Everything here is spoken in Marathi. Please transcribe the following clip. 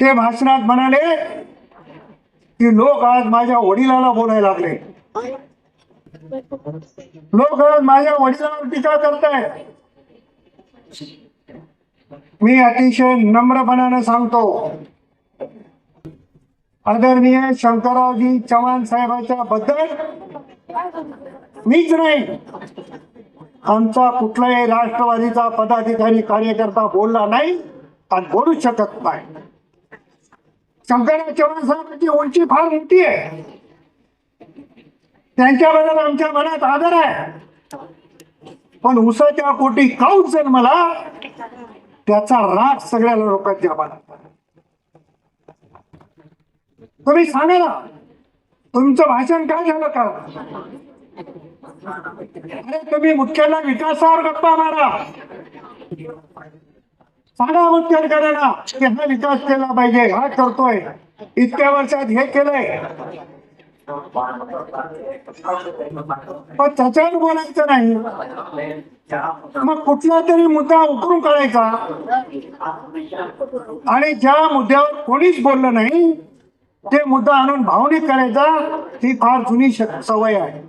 ते भाषणात म्हणाले की लोक आज माझ्या वडिलाला बोलायला लागले. लोक आज माझ्या वडिलांवर टीका करतायत. मी अतिशय नम्रपणाने सांगतो. आदरणीय शंकररावजी चव्हाण साहेबांच्या बद्दल मीच नाही. आमचा कुठलाही राष्ट्रवादीचा पदाधिकारी कार्यकर्ता बोलला नाही आणि बोलू शकत नाही. शंकरराव चव्हाण साहेबांची उंची फार मोठी आहे. त्यांच्याबद्दल आमच्या मनात आदर आहे. पण उसाच्या पोटी काऊच मला? त्याचा राग सगळ्या लोकांच्या मनात तुम्ही सांगा ना तुमचं भाषण काय झालं का? अरे तुम्ही मुख्याला विकासावर गप्पा मारा. सांगा मुख्याकडे की हा विकास केला पाहिजे. हा करतोय. इतक्या वर्षात हे केलंय. पण त्याच्यावर बोलायचं नाही. मग कुठला तरी मुद्दा उकरून काढायचा. आणि ज्या मुद्द्यावर कोणीच बोललं नाही ते मुद्दा आणून भावनिक करायचा ही फार जुनी सवय आहे.